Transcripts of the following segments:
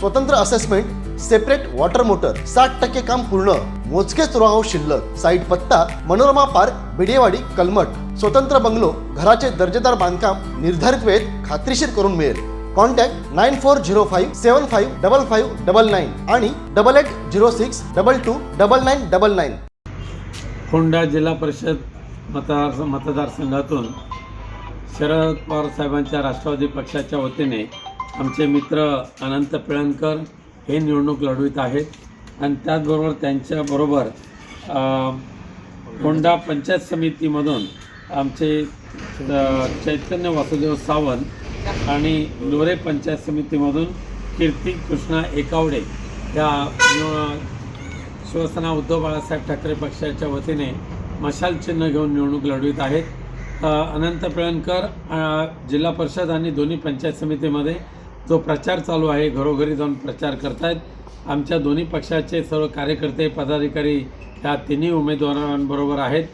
स्वतंत्र assessment separate water motor साठ टक्के काम पूर्ण मोजकेच रो शिल्लक साईट पत्ता मनोरमा पार्क बिडेवाडी कलमट. स्वतंत्र बंगलो घराचे दर्जेदार बांधकाम निर्धारित वेळेत खात्रीशीर करून मिळेल. Contact nine four zero five seven five double five double nine आणि double eight zero six double two double nine double nine Honda जिल्हा परिषद मतदार मतदारसंघातून शरद पवार साहेबांच्या राष्ट्रवादी पक्षाच्या वतीने आमचे मित्र अनंत पिळणकर हे निवडणूक लढवित आहेत. आणि त्याचबरोबर त्यांच्याबरोबर होंडा पंचायत समितीमधून आमचे चैतन्य वासुदेव सावंत आणि लोरे पंचायत समितीमधून कीर्ती कृष्णा एकावडे या शिवसेना उद्धव बाळासाहेब ठाकरे पक्षाच्या वतीने मशाल चिन्ह घेऊन निवडणूक लढवित आहेत. अनंत पिळणकर जिल्हा परिषद आणि दोन्ही पंचायत समितीमध्ये जो प्रचार चालू आहे घरोघरी जाऊन प्रचार करतायत. आमच्या दोन्ही पक्षाचे सर्व कार्यकर्ते पदाधिकारी ह्या तिन्ही उमेदवारांबरोबर आहेत.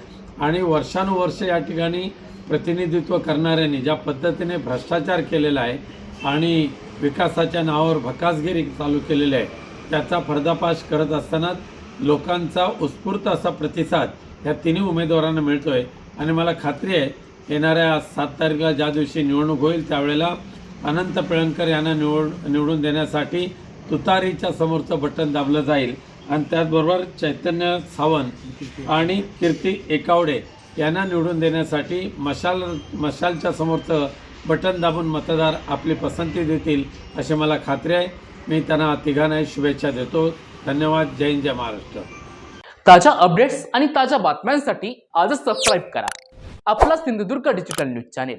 आणि वर्षानुवर्ष या ठिकाणी प्रतिनिधित्व करणाऱ्यांनी ज्या पद्धतीने भ्रष्टाचार केलेला आहे आणि विकासाच्या नावावर भकासगिरी चालू केलेली आहे त्याचा पर्दाफाश करत असताना लोकांचा उत्स्फूर्त असा प्रतिसाद ह्या तिन्ही उमेदवारांना मिळतो आहे आणि मला खात्री आहे येणाऱ्या सात तारखेला ज्या दिवशी निवडणूक होईल त्यावेळेला अनंत पिळणकर यांना निवड निवडून देण्यासाठी तुतारीच्या समोरचं बटन दाबलं जाईल. आणि त्याचबरोबर चैतन्य सावंत आणि कीर्ती एकावडे यांना निवडून देण्यासाठी मशाल मशालच्या समोरचं बटन दाबून मतदार आपली पसंती देतील अशी मला खात्री आहे. मी त्यांना तिघांनाही शुभेच्छा देतो. धन्यवाद. जय हिंद जय महाराष्ट्र. ताज्या अपडेट्स आणि ताज्या बातम्यांसाठी आजच सबस्क्राईब करा. आपला Sindhudurg digital news channel